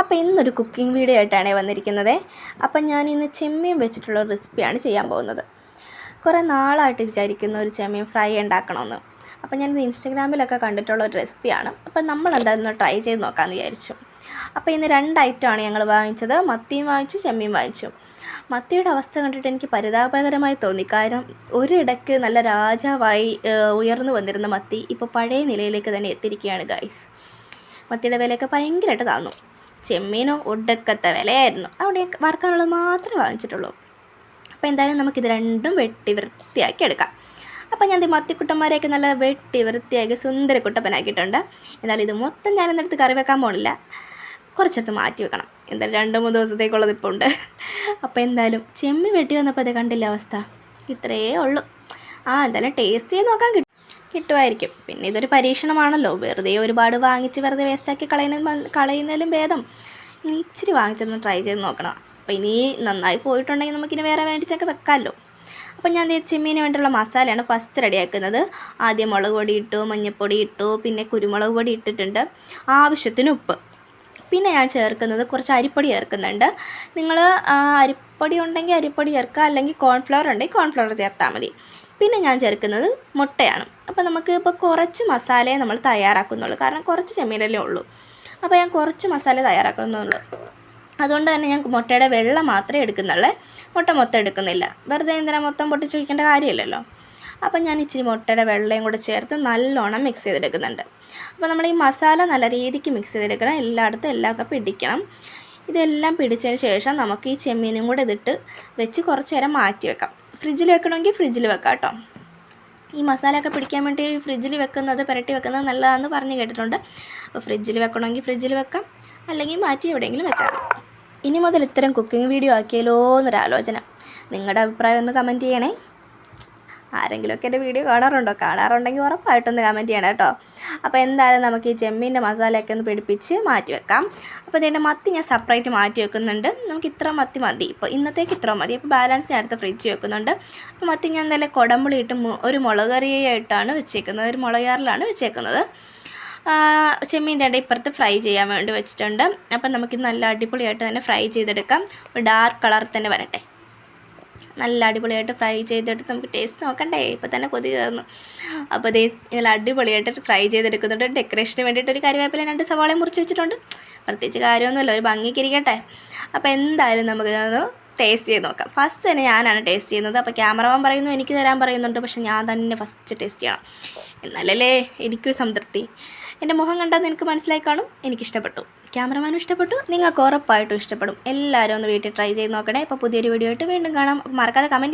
അപ്പോൾ ഇന്നൊരു cooking video ആയിട്ടാണ് വന്നിരിക്കുന്നത്. അപ്പം ഞാൻ ഇന്ന് ചെമ്മീൻ വെച്ചിട്ടുള്ള റെസിപ്പിയാണ് ചെയ്യാൻ പോകുന്നത്. കുറേ നാളായിട്ട് വിചാരിക്കുന്ന ഒരു ചെമ്മീൻ ഫ്രൈ ഉണ്ടാക്കണമെന്ന്. അപ്പം ഞാനിത് ഇൻസ്റ്റഗ്രാമിലൊക്കെ കണ്ടിട്ടുള്ള ഒരു റെസിപ്പിയാണ്. അപ്പം നമ്മൾ എന്തായിരുന്നു ട്രൈ ചെയ്ത് നോക്കാമെന്ന് വിചാരിച്ചു. അപ്പോൾ ഇന്ന് രണ്ട് ഐറ്റമാണ് ഞങ്ങൾ വാങ്ങിച്ചത്. മത്തിയും വാങ്ങിച്ചു ചെമ്മീൻ വാങ്ങിച്ചു. മത്തിയുടെ അവസ്ഥ കണ്ടിട്ട് എനിക്ക് പരിതാപകരമായി തോന്നി. കാരണം ഒരിടയ്ക്ക് നല്ല രാജാവായി ഉയർന്നു വന്നിരുന്ന മത്തി ഇപ്പോൾ പഴയ നിലയിലേക്ക് തന്നെ എത്തിയിരിക്കുകയാണ് ഗൈസ് മത്തിയുടെ വിലയൊക്കെ ഭയങ്കരമായിട്ട് താന്നു. ചെമ്മീനോ ഒടുക്കത്തെ വിലയായിരുന്നു. അവിടെ വറുക്കാനുള്ളത് മാത്രമേ വാങ്ങിച്ചിട്ടുള്ളൂ. അപ്പോൾ എന്തായാലും നമുക്കിത് രണ്ടും വെട്ടി വൃത്തിയാക്കി എടുക്കാം. അപ്പോൾ ഞാൻ മത്തിക്കുട്ടന്മാരെയൊക്കെ നല്ല വെട്ടി വൃത്തിയാക്കി സുന്ദര കുട്ടപ്പനാക്കിയിട്ടുണ്ട് എന്നാലും ഇത് മൊത്തം ഞാനെന്നെടുത്ത് കറി വെക്കാൻ പോണില്ല. കുറച്ചെടുത്ത് മാറ്റി വെക്കണം. എന്തായാലും രണ്ട് മൂന്ന് ദിവസത്തേക്കുള്ളത് ഇപ്പോൾ ഉണ്ട്. അപ്പോൾ എന്തായാലും ചെമ്മി വെട്ടി വന്നപ്പോൾ അത് കണ്ടില്ല അവസ്ഥ? ഇത്രയേ ഉള്ളൂ. ആ എന്തായാലും ടേസ്റ്റ് ചെയ്ത് നോക്കാൻ കിട്ടും. കിട്ടുമായിരിക്കും. പിന്നെ ഇതൊരു പരീക്ഷണമാണല്ലോ. വെറുതെ ഒരുപാട് വാങ്ങിച്ച് വെറുതെ വേസ്റ്റാക്കി കളയുന്ന കളയുന്നതിലും ഭേദം. ഇനി ഇച്ചിരി വാങ്ങിച്ചൊന്ന് ട്രൈ ചെയ്ത് നോക്കണം. അപ്പോൾ ഇനി നന്നായി പോയിട്ടുണ്ടെങ്കിൽ നമുക്കിനി വേറെ മേടിച്ചൊക്കെ വെക്കാമല്ലോ. അപ്പോൾ ഞാൻ ചെമ്മീന് വേണ്ടിയുള്ള മസാലയാണ് ഫസ്റ്റ് റെഡിയാക്കുന്നത്. ആദ്യം മുളക് പൊടി ഇട്ടു മഞ്ഞൾപ്പൊടി ഇട്ടു പിന്നെ കുരുമുളക് പൊടി ഇട്ടിട്ടുണ്ട്. ആവശ്യത്തിന് ഉപ്പ്. പിന്നെ ഞാൻ ചേർക്കുന്നത് കുറച്ച് അരിപ്പൊടി ചേർക്കുന്നുണ്ട്. നിങ്ങൾ അരിപ്പൊടി ഉണ്ടെങ്കിൽ അരിപ്പൊടി ചേർക്കുക അല്ലെങ്കിൽ കോൺഫ്ലവർ ഉണ്ടെങ്കിൽ കോൺഫ്ലവർ ചേർത്താൽ മതി. പിന്നെ ഞാൻ ചേർക്കുന്നത് മുട്ടയാണ്. അപ്പോൾ നമുക്ക് ഇപ്പോൾ കുറച്ച് മസാലയെ നമ്മൾ തയ്യാറാക്കുന്നുള്ളൂ. കാരണം കുറച്ച് ചെമ്മീനല്ലേ ഉള്ളൂ. അപ്പോൾ ഞാൻ കുറച്ച് മസാല തയ്യാറാക്കുന്നുള്ളൂ. അതുകൊണ്ട് തന്നെ ഞാൻ മുട്ടയുടെ വെള്ളം മാത്രമേ എടുക്കുന്നുള്ളൂ. മുട്ട മൊത്തം എടുക്കുന്നില്ല. വെറുതെ എന്തിനാ മൊത്തം പൊട്ടിച്ചൊഴിക്കേണ്ട കാര്യമില്ലല്ലോ. അപ്പം ഞാൻ ഇച്ചിരി മുട്ടയുടെ വെള്ളയും കൂടെ ചേർത്ത് നല്ലോണം മിക്സ് ചെയ്തെടുക്കുന്നുണ്ട്. അപ്പോൾ നമ്മൾ ഈ മസാല നല്ല രീതിക്ക് മിക്സ് ചെയ്തെടുക്കണം. എല്ലായിടത്തും എല്ലാമൊക്കെ പിടിക്കണം ഇതെല്ലാം പിടിച്ചതിന് ശേഷം നമുക്ക് ഈ ചെമ്മീനും കൂടെ ഇതിട്ട് വെച്ച് കുറച്ച് നേരം മാറ്റി വെക്കാം. ഫ്രിഡ്ജിൽ വെക്കണമെങ്കിൽ ഫ്രിഡ്ജിൽ വെക്കാം കേട്ടോ. ഈ മസാലയൊക്കെ പിടിക്കാൻ വേണ്ടി ഫ്രിഡ്ജിൽ വെക്കുന്നത് പുരട്ടി വെക്കുന്നത് നല്ലതാണെന്ന് പറഞ്ഞ് കേട്ടിട്ടുണ്ട്. അപ്പോൾ ഫ്രിഡ്ജിൽ വെക്കണമെങ്കിൽ ഫ്രിഡ്ജിൽ വെക്കാം. അല്ലെങ്കിൽ മാറ്റി എവിടെയെങ്കിലും വെച്ചാൽ മതി. ഇനി മുതൽ ഇത്തരം കുക്കിംഗ് വീഡിയോ ആക്കിയാലോ എന്നൊരു ആലോചന. നിങ്ങളുടെ അഭിപ്രായം ഒന്ന് കമന്റ് ചെയ്യണേ. ആരെങ്കിലുമൊക്കെ എന്റെ വീഡിയോ കാണാറുണ്ടോ? കാണാറുണ്ടെങ്കിൽ ഉറപ്പായിട്ടൊന്ന് കമന്റ് ചെയ്യണം കേട്ടോ. അപ്പോൾ എന്തായാലും നമുക്ക് ഈ ചെമ്മീന്റെ മസാലയൊക്കെ ഒന്ന് പിടിപ്പിച്ച് മാറ്റി വെക്കാം. അപ്പോൾ ഇതിന്റെ മത്തി ഞാൻ സെപ്പറേറ്റ് മാറ്റി വെക്കുന്നുണ്ട്. നമുക്ക് ഇത്ര മത്തി മതി. ഇപ്പോൾ ഇന്നത്തേക്ക് ഇത്ര മതി. അപ്പോൾ ബാലൻസ് ഞാൻ അടുത്ത് ഫ്രിഡ്ജ് വെക്കുന്നുണ്ട്. അപ്പോൾ മത്തി ഞാൻ നല്ല കുടമ്പുളി ഇട്ട് ഒരു മുളക് കറിയായിട്ടാണ് വെച്ചേക്കുന്നത്. ഒരു മുളകാറിലാണ് വെച്ചേക്കുന്നത്. ചെമ്മീൻ തേണ്ട ഇപ്പുറത്ത് ഫ്രൈ ചെയ്യാൻ വേണ്ടി വെച്ചിട്ടുണ്ട്. അപ്പം നമുക്ക് നല്ല അടിപൊളിയായിട്ട് തന്നെ ഫ്രൈ ചെയ്തെടുക്കാം. ഒരു ഡാർക്ക് കളർ തന്നെ വരട്ടെ. നല്ല അടിപൊളിയായിട്ട് ഫ്രൈ ചെയ്തെടുത്ത് നമുക്ക് ടേസ്റ്റ് നോക്കണ്ടേ? ഇപ്പം തന്നെ കൊതി കയറുന്നു അപ്പോൾ അതേ നല്ല അടിപൊളിയായിട്ട് ഫ്രൈ ചെയ്തെടുക്കുന്നുണ്ട്. ഡെക്കറേഷന് വേണ്ടിയിട്ട് ഒരു കറിവേപ്പില രണ്ട് സവാളയും മുറിച്ച് വെച്ചിട്ടുണ്ട്. പ്രത്യേകിച്ച് കാര്യമൊന്നുമില്ല ഒരു ഭംഗിക്ക് ഇരിക്കട്ടെ അപ്പോൾ എന്തായാലും നമുക്ക് ഒന്ന് ടേസ്റ്റ് ചെയ്ത് നോക്കാം. ഫസ്റ്റ് തന്നെ ഞാനാണ് ടേസ്റ്റ് ചെയ്യുന്നത്. അപ്പോൾ ക്യാമറമാൻ പറയുന്നു എനിക്ക് തരാൻ പറയുന്നുണ്ട്. പക്ഷെ ഞാൻ തന്നെ ഫസ്റ്റ് ടേസ്റ്റ് ചെയ്യണം. എന്നാലല്ലേ എനിക്കും സംതൃപ്തി. എന്റെ മുഖം കണ്ടാൽ നിനക്ക് മനസ്സിലായി കാണും. എനിക്കിഷ്ടപ്പെട്ടു. ക്യാമറമാനും ഇഷ്ടപ്പെട്ടു. നിങ്ങൾക്ക് ഉറപ്പായിട്ടും ഇഷ്ടപ്പെടും. എല്ലാവരും ഒന്ന് വീട്ടിൽ ട്രൈ ചെയ്ത് നോക്കണേ. അപ്പോൾ പുതിയൊരു വീഡിയോ ആയിട്ട് വീണ്ടും കാണാം. മറക്കാതെ കമന്റ്